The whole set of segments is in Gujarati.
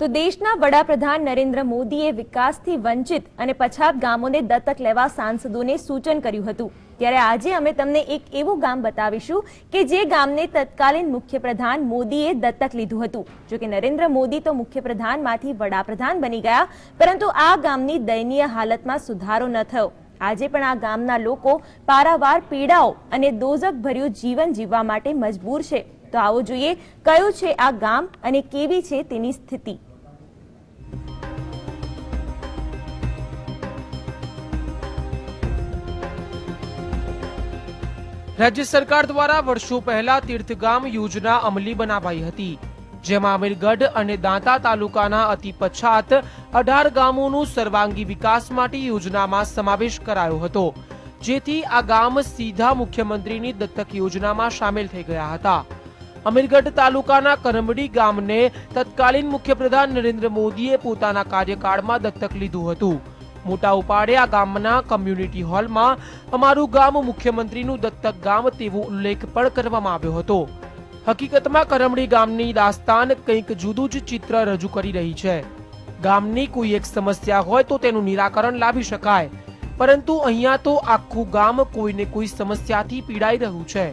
તો દેશના વડાપ્રધાન નરેન્દ્ર મોદીએ વિકાસથી વંચિત અને પછાત ગામોને દત્તક લેવા સાંસદોને સૂચન કર્યું હતું. ત્યારે આજે અમે તમને એક એવું ગામ બતાવીશું કે જે ગામને તત્કાલીન મુખ્યપ્રધાન મોદીએ દત્તક લીધું હતું. જો કે નરેન્દ્ર મોદી તો મુખ્યપ્રધાનમાંથી વડાપ્રધાન બની ગયા, પરંતુ આ ગામની દયનીય હાલતમાં સુધારો ન થયો. આજે પણ આ ગામના લોકો પારાવાર પીડાઓ અને દોઝક ભર્યું જીવન જીવવા માટે મજબૂર છે. તો આવો જોઈએ, કયું છે આ ગામ અને કેવી છે તેની સ્થિતિ? રાજ્ય સરકાર દ્વારા વર્ષો પહેલા તીર્થગામ યોજના અમલી બનાવાઈ હતી, જેમાં અમીરગઢ અને દાંતા તાલુકાના અતિ પછાત અઢાર ગામોનું સર્વાંગી વિકાસ માટે યોજનામાં સમાવેશ કરાયો હતો, જેથી આ ગામ સીધા મુખ્યમંત્રીની દત્તક યોજનામાં સામેલ થઈ ગયા હતા. અમીરગઢ તાલુકાના કરમડી ગામને તત્કાલીન મુખ્યપ્રધાન નરેન્દ્ર મોદીએ પોતાના કાર્યકાળમાં દત્તક લીધું હતું. મોટા ઉપાડે આ ગામના કમ્યુનિટી હોલમાં અમારું ગામ મુખ્યમંત્રીનું દત્તક ગામ તેવો ઉલ્લેખ પણ કરવામાં આવ્યો હતો. હકીકતમાં કરમડી ગામની દાસ્તાન કંઈક જુદું જ ચિત્ર રજૂ કરી રહી છે. ગામની કોઈ એક સમસ્યા હોય તો તેનું નિરાકરણ લાવી શકાય. પરંતુ અહીંયા તો આખું ગામ કોઈને કોઈ સમસ્યાથી પીડાઈ રહ્યું છે.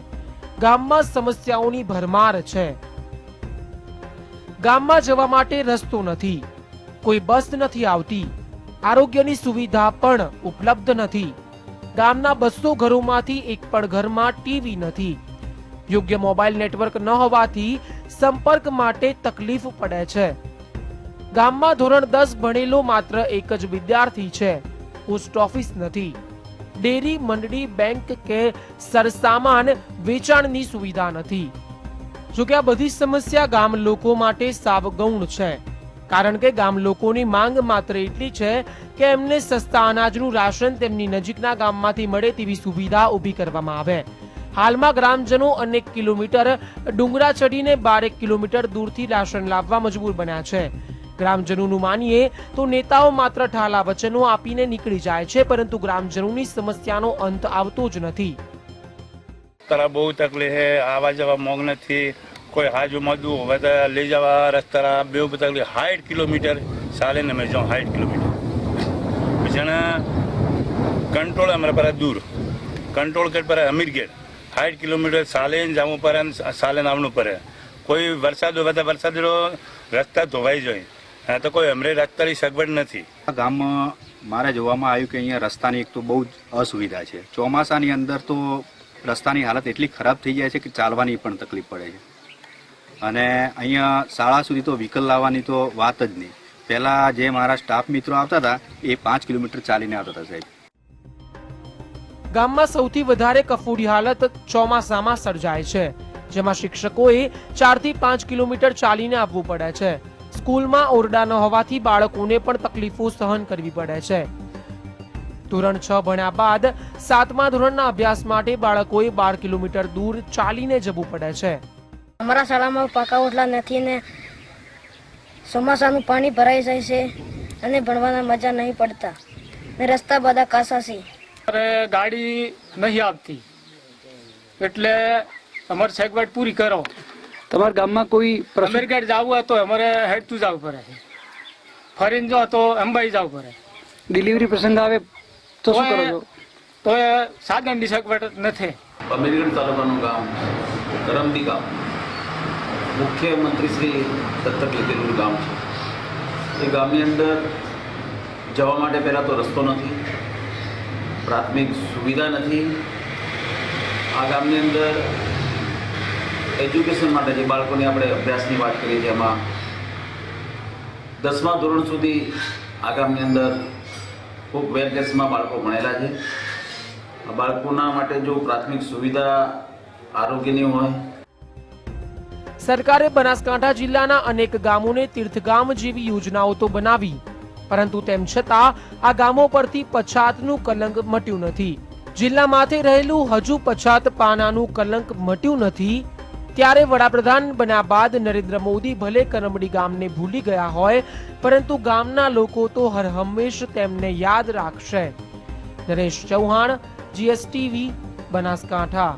ગામમાં સમસ્યાઓની ભરમાર છે. ગામમાં જવા માટે રસ્તો નથી. કોઈ બસ નથી આવતી. આરોગ્યની સુવિધા પણ ઉપલબ્ધ નથી. ગામના બસો ઘરોમાંથી એક પણ ઘરમાં ટીવી નથી. યોગ્ય મોબાઈલ નેટવર્ક ન હોવાથી સંપર્ક માટે તકલીફ પડે છે. ગામમાં ધોરણ દસ ભણેલો માત્ર એક જ વિદ્યાર્થી છે. પોસ્ટ ઓફિસ નથી. ડેરી, મંડળી, બેંક કે સરસામાન વેચાણની સુવિધા નથી. જોકે આ બધી સમસ્યા ગામ લોકો માટે સાવ ગૌણ છે. કારણ કે ગામ લોકોની માંગ માત્ર એટલી છે કે એમને સસ્તા અનાજનું રાશન તેમની નજીકના ગામમાંથી મળે તેવી સુવિધા ઊભી કરવામાં આવે. હાલમાં ગ્રામજનો અનેક કિલોમીટર ડુંગરા ચડીને બારેક કિલોમીટર દૂરથી રાશન લાવવા મજબૂર બન્યા છે. ગ્રામજનોનું માનીએ તો નેતાઓ માત્ર ઠાલા વચનો આપીને નીકળી જાય છે, પરંતુ ગ્રામજનોની સમસ્યાનો અંત આવતો જ નથી. રસ્તા બહુ તકલીફ હે આવા જવા મોગ નથી. કોઈ હાજુ મધુ હવે તો લઈ જવા રસ્તા બે તકલીફ સાઠ કિલોમીટર ચાલે ને અમે જાઉં સાઠ કિલોમીટર. પછી કંટ્રોલ અમારા પર દૂર. કંટ્રોલ ગેટ પર અમીરગેટ સાઠ કિલોમીટર ચાલે જવું પડે ચાલે આવવું પડે. કોઈ વરસાદ તો વરસાદ રસ્તા ધોવાઈ જાય. હા તો કોઈ અમરે રસ્તાની સગવડ નથી. આ ગામમાં મારે જોવામાં આવ્યું કે અહીંયા રસ્તાની એક તો બહુ જ અસુવિધા છે. ચોમાસાની અંદર તો રસ્તાની હાલત એટલી ખરાબ થઈ જાય છે કે ચાલવાની પણ તકલીફ પડે છે. અને અહીંયા શાળા સુધી તો વ્હીકલ લાવવાની તો વાત જ નહીં. પહેલાં જે મારા સ્ટાફ મિત્રો આવતા હતા, એ પાંચ કિલોમીટર ચાલીને આવતા હતા સાહેબ. ગામમાં સૌથી વધારે કફોડી હાલત ચોમાસામાં સર્જાય છે, જેમાં શિક્ષકોએ ચારથી પાંચ કિલોમીટર ચાલીને આવવું પડે છે. સ્કૂલમાં ઓરડા ન હોવાથી બાળકોને પણ તકલીફો સહન કરવી પડે છે. ધોરણ છ ભણ્યા બાદ સાતમા ધોરણના અભ્યાસ માટે બાળકોએ બાર કિલોમીટર દૂર ચાલીને જવું પડે છે. અમારા શાળામાં પાકા ઓટલા નથી ને ચોમાસાનું પાણી ભરાઈ જાય છે અને ભણવાના મજા નહીં પડતા. ને રસ્તા બધા કાસા છે. અરે ગાડી નહીં આવતી. એટલે અમારે સેગવાટ પૂરી કરો. તમારા ગામમાં કોઈ પ્રસંગ અમેરિકા જવું હોય તો અમારે હેડતું જવું પડે. છે ફરીને જો તો અંબાઈ જવું પડે. ડિલિવરી પ્રસંગ આવે તો શું કરો છો? તો એ ડિસેગવાટ નથી. અમેરિકન તાલુકાનું ગામ કરમદી ગામ. મુખ્યમંત્રી શ્રી દત્તક લીધેલું ગામ છે. એ ગામની અંદર જવા માટે પહેલાં તો રસ્તો નથી, પ્રાથમિક સુવિધા નથી. આ ગામની અંદર એજ્યુકેશન માટે જે બાળકોની આપણે અભ્યાસની વાત કરીએ છીએ એમાં દસમા ધોરણ સુધી આ ગામની અંદર ખૂબ વેરકેસમાં બાળકો ભણેલા છે. બાળકોના માટે જો પ્રાથમિક સુવિધા આરોગ્યની હોય સરકારે બનાસકાંઠા જિલ્લાના અનેક ગામોને તીર્થગામ જેવી યોજનાઓ તો બનાવી, પરંતુ તેમ છતાં આ ગામો પરથી પછાતનું કલંક મટ્યું નથી. જિલ્લા માથે રહેલું હજુ પછાત પાનાનું કલંક મટ્યું નથી. ત્યારે વડાપ્રધાન બન્યા બાદ નરેન્દ્ર મોદી ભલે કરમડી ગામને ભૂલી ગયા હોય, પરંતુ ગામના લોકો તો હર હંમેશ તેમને યાદ રાખશે. નરેશ ચૌહાણ, જીએસટીવી, બનાસકાંઠા.